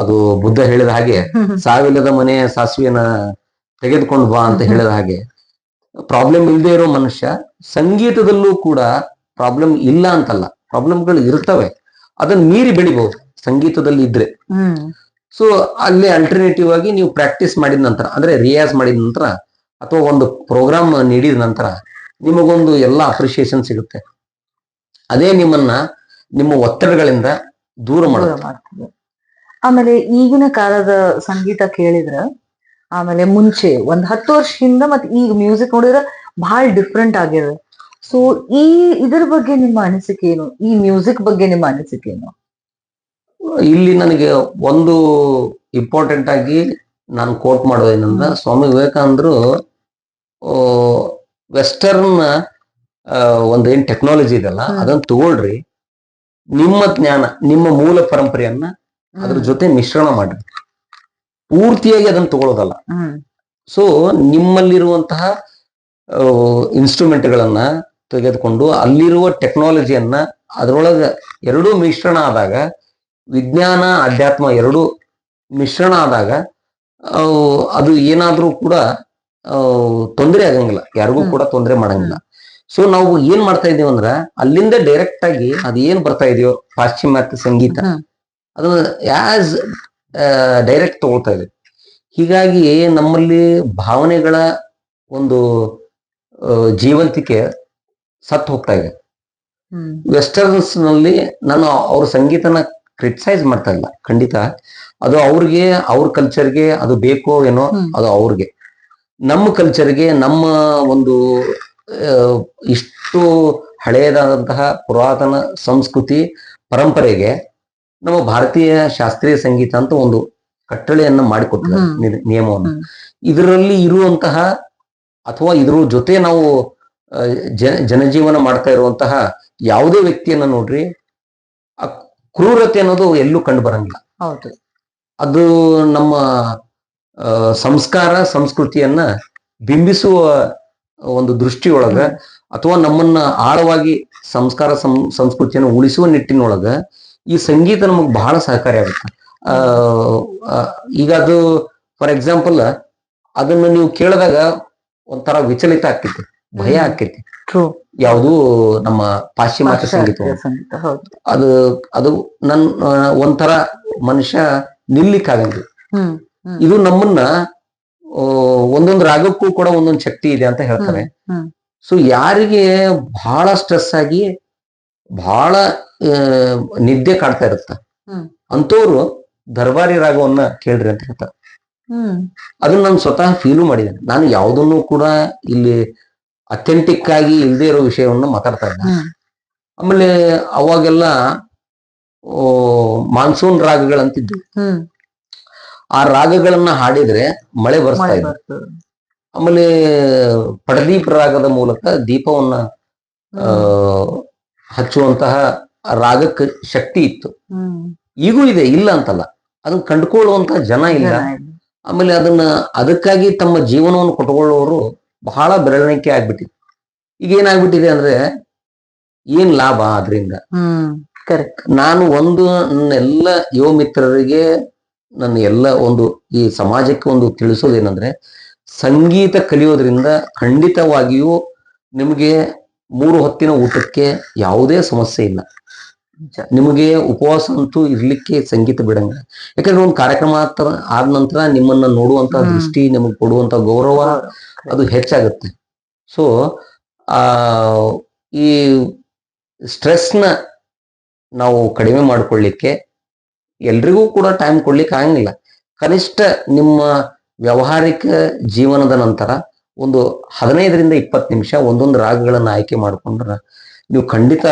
ಅದು ಬುದ್ಧ ಹೇಳಿದ ಹಾಗೆ ಸಾವಿಲ್ಲದ ಮನೆ ಸಾಸಿವೆನ ತೆಗೆದುಕೊಂಡು ಬಾ ಅಂತ ಹೇಳಿದ ಹಾಗೆ ಪ್ರಾಬ್ಲಮ್ ಇಲ್ಲದೆ ಇರೋ ಮನುಷ್ಯ ಸಂಗೀತದಲ್ಲೂ ಕೂಡ ಪ್ರಾಬ್ಲಮ್ ಇಲ್ಲ ಅಂತಲ್ಲ. ಪ್ರಾಬ್ಲಮ್ಗಳು ಇರ್ತವೆ. ಅದನ್ನ ಮೀರಿ ಬೆಳಿಬಹುದು ಸಂಗೀತದಲ್ಲಿ ಇದ್ರೆ. ಸೊ ಅಲ್ಲಿ ಅಲ್ಟರ್ನೇಟಿವ್ ಆಗಿ ನೀವು ಪ್ರಾಕ್ಟೀಸ್ ಮಾಡಿದ ನಂತರ ಅಂದ್ರೆ ರಿಯಾಜ್ ಮಾಡಿದ ನಂತರ ಅಥವಾ ಒಂದು ಪ್ರೋಗ್ರಾಮ್ ನೀಡಿದ ನಂತರ ನಿಮಗೊಂದು ಎಲ್ಲಾ ಅಪ್ರಿಶಿಯೇಷನ್ ಸಿಗುತ್ತೆ. ಅದೇ ನಿಮ್ಮನ್ನ ನಿಮ್ಮ ಒತ್ತಡಗಳಿಂದ ದೂರ ಮಾಡುತ್ತೆ. ಆಮೇಲೆ ಈಗಿನ ಕಾಲದ ಸಂಗೀತ ಕೇಳಿದ್ರ ಆಮೇಲೆ ಮುಂಚೆ ಒಂದ್ ಹತ್ತು ವರ್ಷದಿಂದ ಮತ್ ಈಗ ಮ್ಯೂಸಿಕ್ ನೋಡಿದ್ರೆ ಬಹಳ ಡಿಫ್ರೆಂಟ್ ಆಗ್ಯದ ಸೊ ಈ ಇದ್ರ ಬಗ್ಗೆ ನಿಮ್ಮ ಅನಿಸಿಕೆ ಏನು? ಈ ಮ್ಯೂಸಿಕ್ ಬಗ್ಗೆ ನಿಮ್ಮ ಅನಿಸಿಕೆ ಏನು? ಇಲ್ಲಿ ನನಗೆ ಒಂದು ಇಂಪಾರ್ಟೆಂಟ್ ಆಗಿ ನಾನು ಕೋಟ್ ಮಾಡೋದೇನಂದ್ರ. ಸ್ವಾಮಿ ವಿವೇಕಾನಂದರು ವೆಸ್ಟರ್ನ್ ಒಂದು ಏನ್ ಟೆಕ್ನಾಲಜಿ ಇದೆಲ್ಲ ಅದನ್ನ ತಗೊಳ್ರಿ. ನಿಮ್ಮ ಜ್ಞಾನ ನಿಮ್ಮ ಮೂಲ ಪರಂಪರೆಯನ್ನ ಅದ್ರ ಜೊತೆ ಮಿಶ್ರಣ ಮಾಡ್ರಿ. ಪೂರ್ತಿಯಾಗಿ ಅದನ್ನ ತಗೊಳ್ಳೋದಲ್ಲ ಹ್ಮ್. ಸೊ ನಿಮ್ಮಲ್ಲಿರುವಂತಹ ಇನ್ಸ್ಟ್ರೂಮೆಂಟ್ಗಳನ್ನ ತೆಗೆದುಕೊಂಡು ಅಲ್ಲಿರುವ ಟೆಕ್ನಾಲಜಿಯನ್ನ ಅದರೊಳಗೆ ಎರಡೂ ಮಿಶ್ರಣ ಆದಾಗ ವಿಜ್ಞಾನ ಅಧ್ಯಾತ್ಮ ಎರಡೂ ಮಿಶ್ರಣ ಆದಾಗ ಅದು ಏನಾದ್ರೂ ಕೂಡ ತೊಂದರೆ ಆಗಂಗಿಲ್ಲ. ಯಾರಿಗೂ ಕೂಡ ತೊಂದರೆ ಮಾಡಂಗಿಲ್ಲ. ಸೊ ನಾವು ಏನ್ ಮಾಡ್ತಾ ಇದೀವಿ ಅಂದ್ರ ಅಲ್ಲಿಂದ ಡೈರೆಕ್ಟ್ ಆಗಿ ಅದು ಏನ್ ಬರ್ತಾ ಇದೆಯೋ ಪಾಶ್ಚಿಮಾತ್ಯ ಸಂಗೀತ. ಅದನ್ನ ಆಸ್ ಡೈರೆಕ್ಟ್ ತಗೊಳ್ತಾ ಇದೆ. ಹೀಗಾಗಿ ನಮ್ಮಲ್ಲಿ ಭಾವನೆಗಳ ಒಂದು ಜೀವಂತಿಕೆ ಸತ್ತು ಹೋಗ್ತಾ ಇದೆ. ವೆಸ್ಟರ್ನ್ಸ್ನಲ್ಲಿ ನಾನು ಅವ್ರ ಸಂಗೀತನ ಕ್ರಿಟಿಸೈಸ್ ಮಾಡ್ತಾ ಇಲ್ಲ ಖಂಡಿತ. ಅದು ಅವ್ರಿಗೆ ಅವ್ರ ಕಲ್ಚರ್ಗೆ ಅದು ಬೇಕೋ ಏನೋ ಅದು ಅವ್ರಿಗೆ. ನಮ್ಮ ಕಲ್ಚರ್ಗೆ ನಮ್ಮ ಒಂದು ಇಷ್ಟು ಹಳೆಯದಾದಂತಹ ಪುರಾತನ ಸಂಸ್ಕೃತಿ ಪರಂಪರೆಗೆ ನಮ್ಮ ಭಾರತೀಯ ಶಾಸ್ತ್ರೀಯ ಸಂಗೀತ ಅಂತ ಒಂದು ಕಟ್ಟಳೆಯನ್ನ ಮಾಡಿಕೊಟ್ಟ. ನಿಯಮವನ್ನು. ಇದರಲ್ಲಿ ಇರುವಂತಹ ಅಥವಾ ಇದ್ರ ಜೊತೆ ನಾವು ಜನ ಜನಜೀವನ ಮಾಡ್ತಾ ಇರುವಂತಹ ಯಾವುದೇ ವ್ಯಕ್ತಿಯನ್ನ ನೋಡ್ರಿ ಆ ಕ್ರೂರತೆ ಅನ್ನೋದು ಎಲ್ಲೂ ಕಂಡು ಬರಂಗಿಲ್ಲ. ಅದು ನಮ್ಮ ಸಂಸ್ಕಾರ ಸಂಸ್ಕೃತಿಯನ್ನ ಬಿಂಬಿಸುವ ಒಂದು ದೃಷ್ಟಿಯೊಳಗ ಅಥವಾ ನಮ್ಮನ್ನ ಆಳವಾಗಿ ಸಂಸ್ಕಾರ ಸಂಸ್ಕೃತಿಯನ್ನ ಸಂಸ್ಕೃತಿಯನ್ನು ಉಳಿಸುವ ನಿಟ್ಟಿನೊಳಗ ಈ ಸಂಗೀತ ನಮಗ್ ಬಹಳ ಸಹಕಾರಿ ಆಗುತ್ತೆ. ಈಗ ಅದು ಫಾರ್ ಎಕ್ಸಾಂಪಲ್ ಅದನ್ನ ನೀವು ಕೇಳಿದಾಗ ಒಂಥರ ವಿಚಲಿತ ಆಕ್ಕೈತಿ ಭಯ ಹ್ಮ್. ಆಕ್ಕೈತಿ ಯಾವುದು ನಮ್ಮ ಪಾಶ್ಚಿಮಾತ್ಯ ಸಂಗೀತ ಅದು ಅದು ನನ್ ಒಂಥರ ಮನುಷ್ಯ ನಿಲ್ಲಿಕ್ಕಾಗಂಗಿಲ್ಲ. ಇದು ನಮ್ಮನ್ನ ಒಂದೊಂದು ರಾಗಕ್ಕೂ ಕೂಡ ಒಂದೊಂದು ಶಕ್ತಿ ಇದೆ ಅಂತ ಹೇಳ್ತಾರೆ. ಸೊ ಯಾರಿಗೆ ಬಹಳ ಸ್ಟ್ರೆಸ್ ಆಗಿ ಬಹಳ ನಿದ್ದೆ ಕಾಡ್ತಾ ಇರುತ್ತ. ಅಂತವ್ರು ದರ್ಬಾರಿ ರಾಗವನ್ನ ಕೇಳ್ರಿ ಅಂತ ಹೇಳ್ತಾರೆ. ಅದನ್ನ ನಾನು ಸ್ವತಃ ಫೀಲು ಮಾಡಿದ್ದೇನೆ. ನಾನು ಯಾವುದನ್ನು ಕೂಡ ಇಲ್ಲಿ ಅಥೆಂಟಿಕ್ ಆಗಿ ಇಲ್ಲದೆ ಇರೋ ವಿಷಯವನ್ನ ಮಾತಾಡ್ತಾ ಇದ್ದೆ ಆಮೇಲೆ ಅವಾಗೆಲ್ಲ ಮಾನ್ಸೂನ್ ರಾಗಗಳಂತಿದ್ವು. ಆ ರಾಗಗಳನ್ನ ಹಾಡಿದ್ರೆ ಮಳೆ ಬರ್ತಾ ಇದೆ. ಆಮೇಲೆ ಪಡದೀಪ ರಾಗದ ಮೂಲಕ ದೀಪವನ್ನ ಹಚ್ಚುವಂತಹ ರಾಗಕ್ಕೆ ಶಕ್ತಿ ಇತ್ತು. ಈಗೂ ಇದೆ ಇಲ್ಲ ಅಂತಲ್ಲ. ಅದನ್ನ ಕಂಡುಕೊಳ್ಳುವಂತಹ ಜನ ಇಲ್ಲ. ಆಮೇಲೆ ಅದನ್ನ ಅದಕ್ಕಾಗಿ ತಮ್ಮ ಜೀವನವನ್ನು ಕೊಟ್ಟುಕೊಳ್ಳುವವರು ಬಹಳ ಬೆರಳಿಕೆ ಆಗ್ಬಿಟ್ಟಿದೆ. ಈಗ ಏನಾಗ್ಬಿಟ್ಟಿದೆ ಅಂದ್ರೆ ಏನ್ ಲಾಭ ಅದರಿಂದ ನಾನು ಒಂದು ಎಲ್ಲ ಯುವ ಮಿತ್ರರಿಗೆ ನನ್ನ ಎಲ್ಲ ಒಂದು ಈ ಸಮಾಜಕ್ಕೆ ಒಂದು ತಿಳಿಸೋದೇನಂದ್ರೆ ಸಂಗೀತ ಕಲಿಯೋದ್ರಿಂದ ಖಂಡಿತವಾಗಿಯೂ ನಿಮಗೆ ಮೂರು ಹೊತ್ತಿನ ಊಟಕ್ಕೆ ಯಾವುದೇ ಸಮಸ್ಯೆ ಇಲ್ಲ. ನಿಮಗೆ ಉಪವಾಸ ಅಂತೂ ಇರ್ಲಿಕ್ಕೆ ಸಂಗೀತ ಬಿಡಂಗ ಯಾಕಂದ್ರೆ ಒಂದು ಕಾರ್ಯಕ್ರಮ ಆದ ಆದ ನಂತರ ನಿಮ್ಮನ್ನ ನೋಡುವಂತ ದೃಷ್ಟಿ ನಿಮಗೆ ಕೊಡುವಂತ ಗೌರವ ಅದು ಹೆಚ್ಚಾಗುತ್ತೆ. ಸೊ ಆ ಈ ಸ್ಟ್ರೆಸ್ನ ನಾವು ಕಡಿಮೆ ಮಾಡ್ಕೊಳ್ಳಿಕ್ಕೆ ಎಲ್ರಿಗೂ ಕೂಡ ಟೈಮ್ ಕೊಡ್ಲಿಕ್ಕೆ ಆಗಂಗಿಲ್ಲ. ಕನಿಷ್ಠ ನಿಮ್ಮ ವ್ಯಾವಹಾರಿಕ ಜೀವನದ ನಂತರ ಒಂದು ಹದಿನೈದರಿಂದ ಇಪ್ಪತ್ತು ನಿಮಿಷ ಒಂದೊಂದು ರಾಗಗಳನ್ನು ಆಯ್ಕೆ ಮಾಡಿಕೊಂಡ್ರೆ ನೀವು ಖಂಡಿತ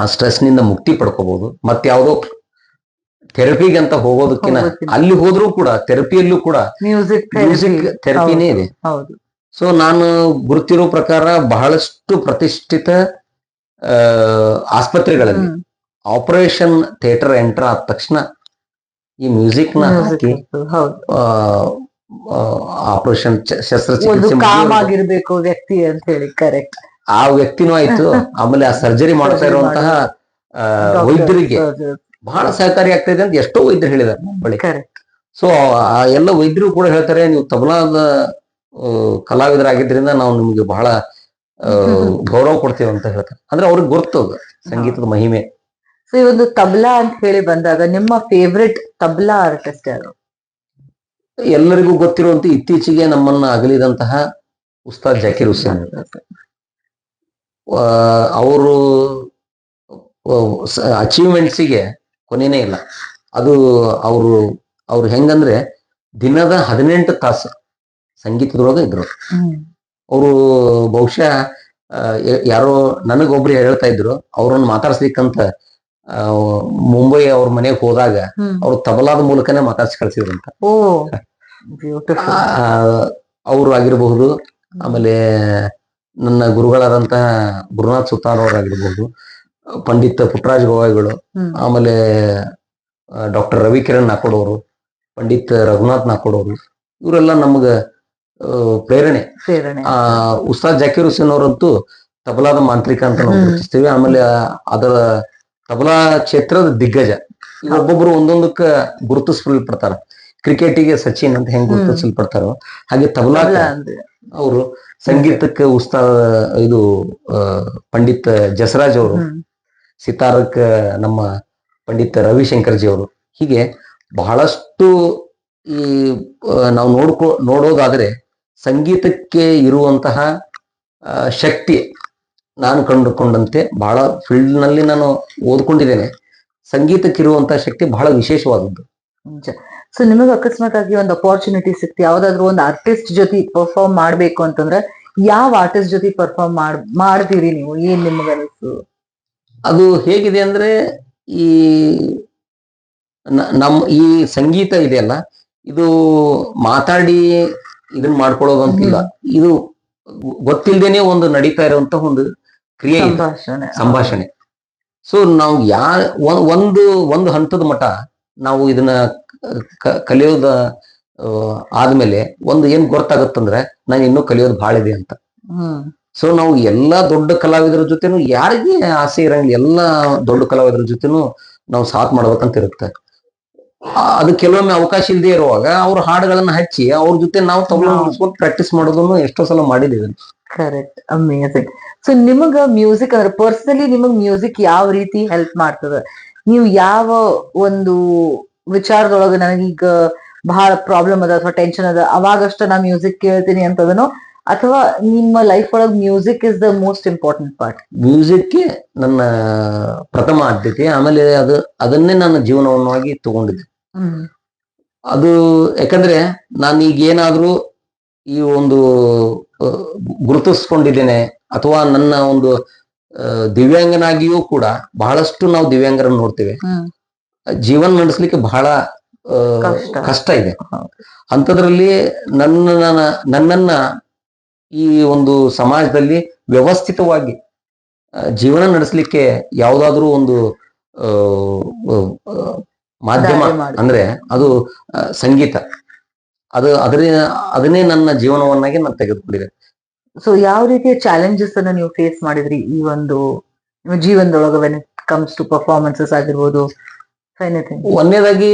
ಆ ಸ್ಟ್ರೆಸ್ನಿಂದ ಮುಕ್ತಿ ಪಡ್ಕೋಬಹುದು. ಮತ್ಯಾವುದೋ ಥೆರಪಿಗೆ ಅಂತ ಹೋಗೋದಕ್ಕಿಂತ. ಅಲ್ಲಿ ಹೋದ್ರೂ ಕೂಡ ಥೆರಪಿಯಲ್ಲೂ ಕೂಡ ಮ್ಯೂಸಿಕ್ ಮ್ಯೂಸಿಕ್ ಥೆರಪಿನೇ ಇದೆ. ಸೊ ನಾನು ಗುರುತಿರೋ ಪ್ರಕಾರ ಬಹಳಷ್ಟು ಪ್ರತಿಷ್ಠಿತ ಆಸ್ಪತ್ರೆಗಳಲ್ಲಿ. ಆಪರೇಷನ್ ಥಿಯೇಟರ್ ಎಂಟರ್ ಆದ ತಕ್ಷಣ ಈ ಮ್ಯೂಸಿಕ್ನ ಹಾಕಿ ಆಪರೇಷನ್ ಶಸ್ತ್ರ ಶಸ್ತ್ರಚಿಕಿತ್ಸೆ ಆಗಿರ್ಬೇಕು ವ್ಯಕ್ತಿ ಅಂತ ಹೇಳಿ ಕರೆಕ್ಟ್ ಆ ವ್ಯಕ್ತಿನೂ ಆಯ್ತು. ಆಮೇಲೆ ಆ ಸರ್ಜರಿ ಮಾಡ್ತಾ ಇರುವಂತಹ ಆ, ವೈದ್ಯರಿಗೆ ಬಹಳ ಸಹಕಾರಿ ಆಗ್ತಾ ಇದೆ ಅಂತ ಎಷ್ಟೋ ವೈದ್ಯರು ಹೇಳಿದ್ದಾರೆ ಬಳಿ. ಸೊ ಆ ಎಲ್ಲ ವೈದ್ಯರು ಕೂಡ ಹೇಳ್ತಾರೆ ನೀವು ತಬಲಾದ ಕಲಾವಿದರಾಗಿದ್ದರಿಂದ ಕಲಾವಿದರಾಗಿದ್ರಿಂದ ನಾವು ನಿಮಗೆ ಬಹಳ ಗೌರವ ಕೊಡ್ತೇವೆ ಅಂತ ಹೇಳ್ತಾರೆ. ಅಂದ್ರೆ ಅವ್ರಿಗೆ ಗೊತ್ತದ ಸಂಗೀತದ ಮಹಿಮೆ. ಸೊ ಈ ಒಂದು ತಬ್ಲಾ ಅಂತ ಹೇಳಿ ಬಂದಾಗ ನಿಮ್ಮ ಫೇವ್ರೆಟ್ ತಬ್ಲಾ ಆರ್ಟಿಸ್ಟ್ ಯಾರು? ಎಲ್ಲರಿಗೂ ಗೊತ್ತಿರುವಂತ ಇತ್ತೀಚೆಗೆ ನಮ್ಮನ್ನ ಅಗಲಿದಂತಹ ಉಸ್ತಾದ್ ಜಾಕಿರ್ ಹುಸೇನ್. ಅವರು ಅಚೀವ್ಮೆಂಟ್ಸಿಗೆ ಕೊನೆನೇ ಇಲ್ಲ. ಅದು ಅವರು ಅವ್ರು ಹೆಂಗಂದ್ರೆ ದಿನದ ಹದಿನೆಂಟು ತಾಸು ಸಂಗೀತದೊಳಗೆ ಇದ್ರು. ಅವರು ಬಹುಶಃ ಯಾರೋ ನನಗೊಬ್ರು ಹೇಳ್ತಾ ಇದ್ರು ಅವ್ರನ್ನ ಮಾತಾಡ್ಸ್ಲಿಕ್ಕಂತ ಮುಂಬೈ ಅವ್ರ ಮನೆಗೆ ಹೋದಾಗ. ಅವ್ರು ತಬಲಾದ ಮೂಲಕನೇ ಮಾತಾಡ್ಸಿ ಕಳ್ಸಿದ್ರಂತ ಅವರು ಆಗಿರಬಹುದು ಆಮೇಲೆ ನನ್ನ ಗುರುಗಳಾದಂತಹ ಗುರುನಾಥ್ ಸುತಾನ್ ಅವರಾಗಿರ್ಬಹುದು ಪಂಡಿತ್ ಪುಟ್ಟರಾಜ್ ಗವಾಯಿಗಳು ಆಮೇಲೆ ಡಾಕ್ಟರ್ ರವಿಕಿರಣ್ ನಾಕೋಡವರು ಪಂಡಿತ್ ರಘುನಾಥ್ ನಾಕೋಡವರು ಇವರೆಲ್ಲ ನಮಗ ಪ್ರೇರಣೆ. ಆ ಉಸ್ತಾದ್ ಜಾಕಿರ್ ಹುಸೇನ್ ಅವರಂತೂ ತಬಲಾದ ಮಾಂತ್ರಿಕ ಅಂತ ನಾವು. ಗುರುತಿಸ್ತೀವಿ. ಆಮೇಲೆ ಅದರ ತಬಲಾ ಕ್ಷೇತ್ರದ ದಿಗ್ಗಜ. ಈಗ ಒಬ್ಬೊಬ್ರು ಒಂದೊಂದಕ್ಕ ಗುರುತಿಸಲ್ಪಡ್ತಾರ ಕ್ರಿಕೆಟಿಗೆ ಸಚಿನ್ ಅಂತ ಹೆಂಗ್. ಗುರುತಿಸಲ್ಪಡ್ತಾರೋ ಹಾಗೆ ತಬಲಾ ಅವರು ಸಂಗೀತಕ್ಕೆ ಉಸ್ತಾದ ಇದು ಪಂಡಿತ್ ಜಸರಾಜ್ ಅವರು ಸಿತಾರಕ್ಕ ನಮ್ಮ ಪಂಡಿತ್ ರವಿಶಂಕರ್ ಜಿ ಅವರು. ಹೀಗೆ ಬಹಳಷ್ಟು ಈ ನಾವು ನೋಡ್ಕೋ ನೋಡೋದಾದ್ರೆ ಸಂಗೀತಕ್ಕೆ ಇರುವಂತಹ ಶಕ್ತಿ ನಾನು ಕಂಡುಕೊಂಡಂತೆ ಬಹಳ ಫೀಲ್ಡ್ನಲ್ಲಿ ನಾನು ಓದ್ಕೊಂಡಿದ್ದೇನೆ. ಸಂಗೀತಕ್ಕಿರುವಂತಹ ಶಕ್ತಿ ಬಹಳ ವಿಶೇಷವಾದದ್ದು. ಸೊ ನಿಮಗೆ ಅಕಸ್ಮಾತ್ ಆಗಿ ಒಂದು ಅಪಾರ್ಚುನಿಟಿ ಸಿಕ್ತಿ ಯಾವ್ದಾದ್ರು ಒಂದು ಆರ್ಟಿಸ್ಟ್ ಜೊತೆ ಪರ್ಫಾರ್ಮ್ ಮಾಡ್ಬೇಕು ಅಂತಂದ್ರೆ ಯಾವ ಆರ್ಟಿಸ್ಟ್ ಜೊತೆ ಪರ್ಫಾರ್ಮ್ ಮಾಡ್ ಮಾಡ್ತೀರಿ ನೀವು? ಏನ್ ನಿಮ್ಗೆ ಅನಿಸ್ತು? ಅದು ಹೇಗಿದೆ ಅಂದ್ರೆ ಈ ನಮ್ ಈ ಸಂಗೀತ ಇದೆಯಲ್ಲ ಇದು ಮಾತಾಡಿ ಇದನ್ನ ಮಾಡ್ಕೊಳ್ಳೋದು ಅಂತಿಲ್ಲ ಇದು ಗೊತ್ತಿಲ್ದೇನೆ ಒಂದು ನಡೀತಾ ಇರುವಂತ ಒಂದು ಕ್ರಿಯೆ ಸಂಭಾಷಣೆ ಸಂಭಾಷಣೆ. ಸೊ ನಾವು ಯಾ ಒ- ಒಂದು ಒಂದು ಹಂತದ ಮಟ್ಟ ನಾವು ಇದನ್ನ ಕಲಿಯೋದ ಆದ್ಮೇಲೆ ಒಂದು ಏನ್ ಗೊತ್ತಾಗತ್ತಂದ್ರೆ ನಾನು ಇನ್ನೂ ಕಲಿಯೋದು ಬಹಳ ಇದೆ ಅಂತ ಸೊ ನಾವು ಎಲ್ಲಾ ದೊಡ್ಡ ಕಲಾವಿದರ ಜೊತೆನು ಯಾರಿಗೆ ಆಸೆ ಇರಂಗಿಲ್ಲ ಎಲ್ಲಾ ದೊಡ್ಡ ಕಲಾವಿದರ ಜೊತೆನು ನಾವು ಸಾಥ್ ಮಾಡ್ಬೇಕಂತ ಇರುತ್ತೆ ಅದು ಕೆಲವೊಮ್ಮೆ ಅವಕಾಶ ಇಲ್ಲದೆ ಇರುವಾಗ ಅವ್ರ ಹಾಡುಗಳನ್ನ ಹಚ್ಚಿ ಅವ್ರ ಜೊತೆ ನಾವು ತಬಲ ಹಾ. ಪ್ರಾಕ್ಟೀಸ್ ಮಾಡೋದನ್ನು ಎಷ್ಟೋ ಸಲ ಮಾಡಿದ್ದೀವಿ ಕರೆಕ್ಟ್ ಅಮೇಸಿಂಗ್ ಸೊ ನಿಮಗ ಮ್ಯೂಸಿಕ್ ಅಂದ್ರೆ ಪರ್ಸನಲಿ ನಿಮಗ್ ಮ್ಯೂಸಿಕ್ ಯಾವ ರೀತಿ ಹೆಲ್ಪ್ ಮಾಡ್ತದ? ನೀವು ಯಾವ ಒಂದು ವಿಚಾರದೊಳಗೆ ನನಗೀಗ ಬಹಳ ಪ್ರಾಬ್ಲಮ್ ಅದ ಅಥವಾ ಟೆನ್ಷನ್ ಅದ ಅವಾಗಷ್ಟ ನಾ ಮ್ಯೂಸಿಕ್ ಕೇಳ್ತೀನಿ ಅಂತದನೋ ಅಥವಾ ನಿಮ್ಮ ಲೈಫ್ ಒಳಗ್ music is the most important part ಮ್ಯೂಸಿಕ್ಗೆ ನನ್ನ ಪ್ರಥಮ ಆದ್ಯತೆ ಆಮೇಲೆ ಅದು ಅದನ್ನೇ ನನ್ನ ಜೀವನವನ್ನಾಗಿ ತಗೊಂಡಿದ್ದೆ. ಅದು ಯಾಕಂದ್ರೆ ನಾನು ಈಗ ಏನಾದ್ರೂ ಈ ಒಂದು ಗುರುತಿಸ್ಕೊಂಡಿದ್ದೇನೆ ಅಥವಾ ನನ್ನ ಒಂದು ದಿವ್ಯಾಂಗನಾಗಿಯೂ ಕೂಡ ಬಹಳಷ್ಟು ನಾವು ದಿವ್ಯಾಂಗರನ್ನು ನೋಡ್ತೇವೆ. ಜೀವನ ನಡೆಸಲಿಕ್ಕೆ ಬಹಳ ಕಷ್ಟ. ಇದೆ. ಅಂತದ್ರಲ್ಲಿ ಅಂಥದ್ರಲ್ಲಿ ನನ್ನ ನನ್ನ- ನನ್ನನ್ನ ಈ ಒಂದು ಸಮಾಜದಲ್ಲಿ ವ್ಯವಸ್ಥಿತವಾಗಿ ಜೀವನ ನಡೆಸಲಿಕ್ಕೆ ಯಾವುದಾದ್ರೂ ಒಂದು ಮಾಧ್ಯಮ ಅಂದ್ರೆ ಅದು ಸಂಗೀತ. ಅದು ಅದ್ರ ಅದನ್ನೇ ನನ್ನ ಜೀವನವನ್ನಾಗಿ ನಾನು ತೆಗೆದುಕೊಂಡಿದೆ. ಸೊ ಯಾವ ರೀತಿಯ ಚಾಲೆಂಜಸ್ ಅನ್ನ ನೀವು ಫೇಸ್ ಮಾಡಿದ್ರಿ ಈ ಒಂದು ನಿಮ್ಮ ಜೀವನದೊಳಗ when it comes to performances ಆಗಿರ್ಬೋದು ಒಂದನೇದಾಗಿ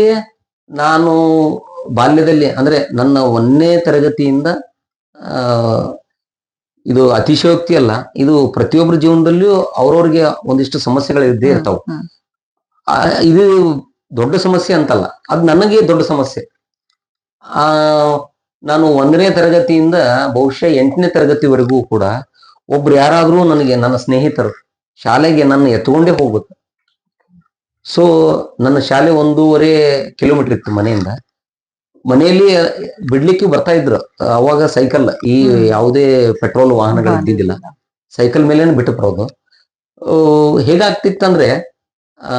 ನಾನು ಬಾಲ್ಯದಲ್ಲಿ ಅಂದ್ರೆ ನನ್ನ ಒಂದನೇ ತರಗತಿಯಿಂದ ಇದು ಅತಿಶಯೋಕ್ತಿ ಅಲ್ಲ ಇದು ಪ್ರತಿಯೊಬ್ಬರ ಜೀವನದಲ್ಲಿಯೂ ಅವ್ರವ್ರಿಗೆ ಒಂದಿಷ್ಟು ಸಮಸ್ಯೆಗಳು ಇದ್ದೇ ಇರ್ತಾವ. ಇದು ದೊಡ್ಡ ಸಮಸ್ಯೆ ಅಂತಲ್ಲ ಅದು ನನಗೆ ದೊಡ್ಡ ಸಮಸ್ಯೆ. ಆ ನಾನು ಒಂದನೇ ತರಗತಿಯಿಂದ ಬಹುಶಃ ಎಂಟನೇ ತರಗತಿವರೆಗೂ ಕೂಡ ಒಬ್ರು ಯಾರಾದ್ರೂ ನನಗೆ ನನ್ನ ಸ್ನೇಹಿತರು ಶಾಲೆಗೆ ನನ್ನ ಎತ್ಕೊಂಡೇ ಹೋಗುತ್ತೆ ಸೊ ನನ್ನ ಶಾಲೆ ಒಂದೂವರೆ ಕಿಲೋಮೀಟರ್ ಇತ್ತು ಮನೆಯಿಂದ. ಮನೆಯಲ್ಲಿ ಬಿಡ್ಲಿಕ್ಕೆ ಬರ್ತಾ ಇದ್ರು. ಅವಾಗ ಸೈಕಲ್ ಈ. ಯಾವುದೇ ಪೆಟ್ರೋಲ್ ವಾಹನಗಳು ಇದ್ದಿದ್ದಿಲ್ಲ. ಸೈಕಲ್ ಮೇಲೇನೆ ಬಿಟ್ಟು ಬರೋದು ಹೇಗಾಗ್ತಿತ್ತಂದ್ರೆ ಆ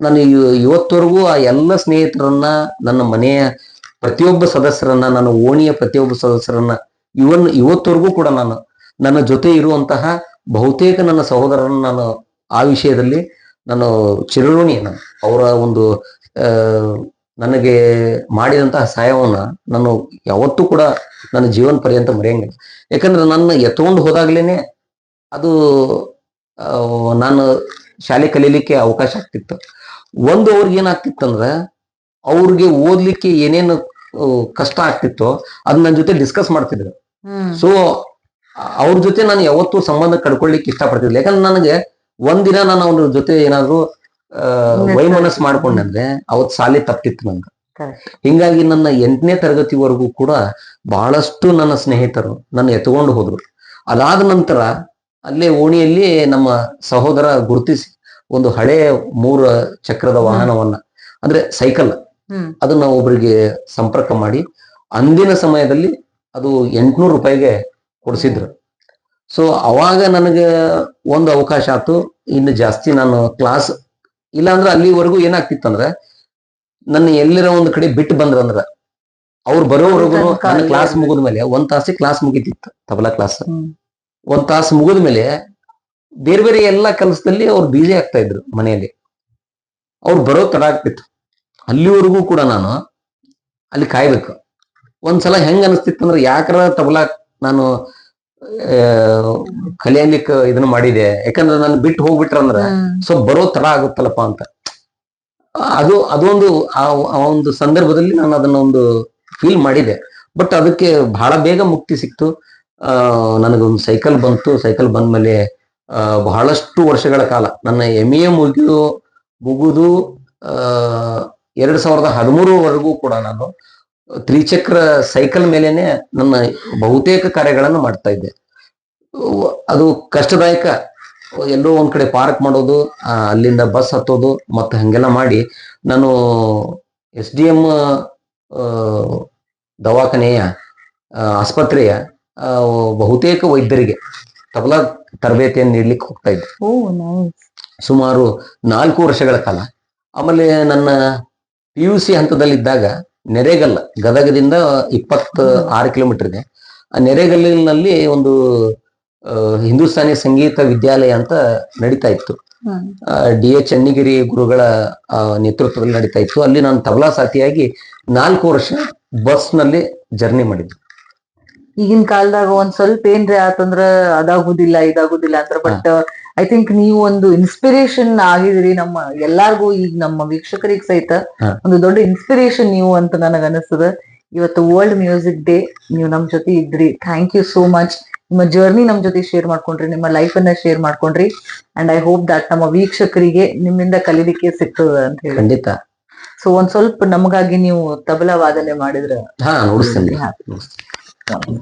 ನಾನು ಇವ- ಇವತ್ತವರೆಗೂ ಆ ಎಲ್ಲ ಸ್ನೇಹಿತರನ್ನ ನನ್ನ ಮನೆಯ ಪ್ರತಿಯೊಬ್ಬ ಸದಸ್ಯರನ್ನ, ನನ್ನ ಓಣಿಯ ಪ್ರತಿಯೊಬ್ಬ ಸದಸ್ಯರನ್ನ, ಇವನ್ ಇವತ್ತವರೆಗೂ ಕೂಡ ನಾನು ನನ್ನ ಜೊತೆ ಇರುವಂತಹ ಬಹುತೇಕ ನನ್ನ ಸಹೋದರರನ್ನ ನಾನು ಆ ವಿಷಯದಲ್ಲಿ ನಾನು ಚಿರಋಣಿ ನಾನು ಅವರ ಒಂದು ನನಗೆ ಮಾಡಿದಂತಹ ಸಹಾಯವನ್ನ ನಾನು ಯಾವತ್ತೂ ಕೂಡ ನನ್ನ ಜೀವನ ಪರ್ಯಂತ ಮರೆಯಂಗಿಲ್ಲ. ಯಾಕಂದ್ರೆ ನನ್ನ ಎತ್ಕೊಂಡು ಹೋದಾಗ್ಲೇನೆ ಅದು ನಾನು ಶಾಲೆ ಕಲೀಲಿಕ್ಕೆ ಅವಕಾಶ ಆಗ್ತಿತ್ತು. ಒಂದು ಅವ್ರಿಗೆ ಏನಾಗ್ತಿತ್ತಂದ್ರೆ ಅವ್ರಿಗೆ ಓದ್ಲಿಕ್ಕೆ ಏನೇನು ಕಷ್ಟ ಆಗ್ತಿತ್ತು. ಅದ್ ನನ್ನ ಜೊತೆ ಡಿಸ್ಕಸ್ ಮಾಡ್ತಿದ್ರು. ಸೊ ಅವ್ರ ಜೊತೆ ನಾನು ಯಾವತ್ತೂ ಸಂಬಂಧ ಇಷ್ಟ ಪಡ್ತಿದ್ಲಿ ಯಾಕಂದ್ರೆ ನನಗೆ ಒಂದಿನ ನಾನು ಅವ್ರ ಜೊತೆ ಏನಾದ್ರು ವೈಮನಸ್ ಮಾಡ್ಕೊಂಡಂದ್ರೆ ಅವತ್ ಸಾಲಿ ತಪ್ಪಿತ್ತು ನಂಗೆ. ಹಿಂಗಾಗಿ ನನ್ನ ಎಂಟನೇ ತರಗತಿವರೆಗೂ ಕೂಡ ಬಹಳಷ್ಟು ನನ್ನ ಸ್ನೇಹಿತರು ನನ್ನ ಎತ್ಕೊಂಡು ಹೋದ್ರು. ಅದಾದ ನಂತರ ಅಲ್ಲೇ ಓಣಿಯಲ್ಲಿ ನಮ್ಮ ಸಹೋದರ ಗುರುತಿಸಿ ಒಂದು ಹಳೆ ಮೂರು ಚಕ್ರದ ವಾಹನವನ್ನ ಅಂದ್ರೆ ಸೈಕಲ್. ಹ್ಮ್. ನಾವು ಒಬ್ಬರಿಗೆ ಸಂಪರ್ಕ ಮಾಡಿ ಅಂದಿನ ಸಮಯದಲ್ಲಿ ಅದು ಎಂಟ್ನೂರು ರೂಪಾಯಿಗೆ ಕೊಡಿಸಿದ್ರು. ಸೊ ಅವಾಗ ನನಗೆ ಒಂದು ಅವಕಾಶ ಆಯ್ತು. ಇನ್ನು ಜಾಸ್ತಿ ನಾನು ಕ್ಲಾಸ್ ಇಲ್ಲಾಂದ್ರೆ ಅಲ್ಲಿವರೆಗೂ ಏನಾಗ್ತಿತ್ತಂದ್ರೆ ನನ್ನ ಎಲ್ಲಿರೋ ಒಂದು ಕಡೆ ಬಿಟ್ಟು ಬಂದ್ರಂದ್ರ ಅವ್ರು ಬರೋವರೆಗೂ ನನ್ನ ಕ್ಲಾಸ್. ಮುಗಿದ ಮೇಲೆ ಒಂದ್ ತಾಸಿ ಕ್ಲಾಸ್ ಮುಗಿತಿತ್ತು ತಬಲಾ ಕ್ಲಾಸ್ ಒಂದ್ ತಾಸು ಮುಗಿದ ಮೇಲೆ ಬೇರೆ ಬೇರೆ ಎಲ್ಲಾ ಕೆಲಸದಲ್ಲಿ ಅವ್ರು ಬಿಜಿ ಆಗ್ತಾ ಇದ್ರು ಮನೆಯಲ್ಲಿ. ಅವ್ರು ಬರೋ ತಡ ಆಗ್ತಿತ್ತು. ಅಲ್ಲಿವರೆಗೂ ಕೂಡ ನಾನು ಅಲ್ಲಿ ಕಾಯ್ಬೇಕು. ಒಂದ್ಸಲ ಹೆಂಗ್ ಅನಿಸ್ತಿತ್ತಂದ್ರೆ ಯಾಕರ ತಬಲಾ ನಾನು ಕಲಿಯಲಿಕ್ಕೆ ಇದನ್ನ ಮಾಡಿದೆ. ಯಾಕಂದ್ರೆ ನಾನು ಬಿಟ್ಟು ಹೋಗ್ಬಿಟ್ರಂದ್ರ ಸೊ ಬರೋ ತರ ಆಗುತ್ತಲ್ಲಪ್ಪ ಅಂತ. ಅದು ಅದೊಂದು ಆ ಆ ಒಂದು ಸಂದರ್ಭದಲ್ಲಿ ನಾನು ಅದನ್ನ ಒಂದು ಫೀಲ್ ಮಾಡಿದೆ. ಬಟ್ ಅದಕ್ಕೆ ಬಹಳ ಬೇಗ ಮುಕ್ತಿ ಸಿಕ್ತು. ಆ ನನಗೊಂದು ಸೈಕಲ್ ಬಂತು. ಸೈಕಲ್ ಬಂದ್ಮೇಲೆ ಆ, ಬಹಳಷ್ಟು ವರ್ಷಗಳ ಕಾಲ. ನನ್ನ ಎಂ ಎ ಮುಗಿದು ಮುಗುದು ಆ ಎರಡ್ ಸಾವಿರದ ಹದಿಮೂರವರೆಗೂ ಕೂಡ ನಾನು ತ್ರಿಚಕ್ರ ಸೈಕಲ್ ಮೇಲೇನೆ ನನ್ನ ಬಹುತೇಕ ಕಾರ್ಯಗಳನ್ನು ಮಾಡ್ತಾ ಇದ್ದೆ. ಅದು ಕಷ್ಟದಾಯಕ. ಎಲ್ಲೋ ಒಂದ್ ಕಡೆ ಪಾರ್ಕ್ ಮಾಡೋದು ಅಲ್ಲಿಂದ ಬಸ್ ಹತ್ತೋದು ಮತ್ತೆ ಹಂಗೆಲ್ಲ ಮಾಡಿ ನಾನು ಎಸ್ ಡಿ ಎಂ ದವಾಖಾನೆಯ ಆಸ್ಪತ್ರೆಯ ಬಹುತೇಕ ವೈದ್ಯರಿಗೆ ತಬಲಾ ತರಬೇತಿಯನ್ನು ನೀಡ್ಲಿಕ್ಕೆ ಹೋಗ್ತಾ ಇದ್ದೆ. ಸುಮಾರು ನಾಲ್ಕು ವರ್ಷಗಳ ಕಾಲ. ಆಮೇಲೆ ನನ್ನ ಪಿ ಯು ಸಿ ಹಂತದಲ್ಲಿದ್ದಾಗ ನೆರೆಗಲ್ಲ ಗದಗದಿಂದ ಇಪ್ಪತ್ತ ಆರು ಕಿಲೋಮೀಟರ್ ಇದೆ ಆ ನೆರೆಗಲ್ಲಿನಲ್ಲಿ ಒಂದು ಹಿಂದೂಸ್ತಾನಿ ಸಂಗೀತ ವಿದ್ಯಾಲಯ ಅಂತ ನಡೀತಾ ಇತ್ತು. ಡಿ ಎಚ್ ಅಣ್ಣಿಗಿರಿ ಗುರುಗಳ ನೇತೃತ್ವದಲ್ಲಿ ನಡೀತಾ ಇತ್ತು. ಅಲ್ಲಿ ನಾನು ತಬಲಾ ಸಾಥಿಯಾಗಿ ನಾಲ್ಕು ವರ್ಷ ಬಸ್ನಲ್ಲಿ ಜರ್ನಿ ಮಾಡಿದ್ದೆ. ಈಗಿನ ಕಾಲದಾಗ ಒಂದ್ ಸ್ವಲ್ಪ ಏನ್ರಿ ಆತಂದ್ರ ಅದಾಗುದಿಲ್ಲ ಇದಾಗುದಿಲ್ಲ ಅಂತ ಬಟ್ ಐ ಥಿಂಕ್ ನೀವು ಒಂದು ಇನ್ಸ್ಪಿರೇಷನ್ ಆಗಿದ್ರಿ ನಮ್ಮ ಎಲ್ಲಾರ್ಗು ಈಗ ನಮ್ಮ ವೀಕ್ಷಕರಿಗೆ ಸಹಿತ ಒಂದು ದೊಡ್ಡ ಇನ್ಸ್ಪಿರೇಷನ್ ನೀವು ಅಂತ ನನಗ ಅನಿಸ್ತದ ಇವತ್ತು ವರ್ಲ್ಡ್ ಮ್ಯೂಸಿಕ್ ಡೇ ನೀವು ನಮ್ ಜೊತೆ ಇದ್ರಿ. ಥ್ಯಾಂಕ್ ಯು ಸೋ ಮಚ್ ನಿಮ್ಮ ಜರ್ನಿ ನಮ್ ಜೊತೆ ಶೇರ್ ಮಾಡ್ಕೊಂಡ್ರಿ ನಿಮ್ಮ ಲೈಫ್ ಅನ್ನ ಶೇರ್ ಮಾಡ್ಕೊಂಡ್ರಿ. ಅಂಡ್ ಐ ಹೋಪ್ ದಟ್ ನಮ್ಮ ವೀಕ್ಷಕರಿಗೆ ನಿಮ್ಮಿಂದ ಕಲಿಲಿಕ್ಕೆ ಸಿಗ್ತದ ಅಂತ ಹೇಳಿ. ಖಂಡಿತ. ಸೊ ಒಂದ್ ಸ್ವಲ್ಪ ನಮಗಾಗಿ ನೀವು ತಬಲಾ ವಾದನೆ ಮಾಡಿದ್ರ one.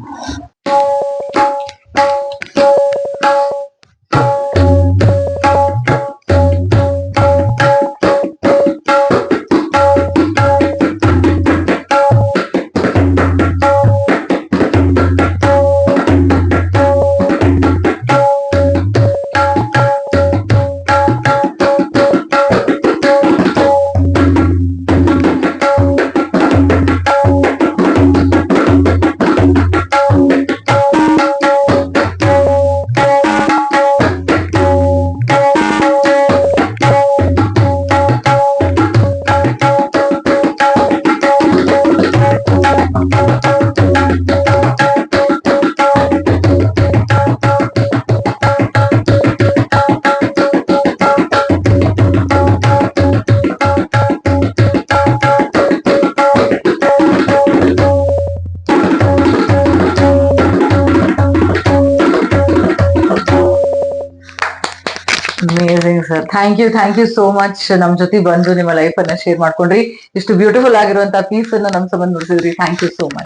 Thank you thank you so much ನಮ್ ಜೊತೆ ಬಂದು ನಿಮ್ಮ ಲೈಫ್ ಅನ್ನ ಶೇರ್ ಮಾಡ್ಕೊಂಡ್ರಿ. ಇಷ್ಟು ಬ್ಯೂಟಿಫುಲ್ ಆಗಿರುವಂತಹ ಪೀಸ್ ಅನ್ನ ನಮ್ ಸಂಬಂಧ ನೋಡ್ತಿದ್ರಿ ಥ್ಯಾಂಕ್ ಯು ಸೋ ಮಚ್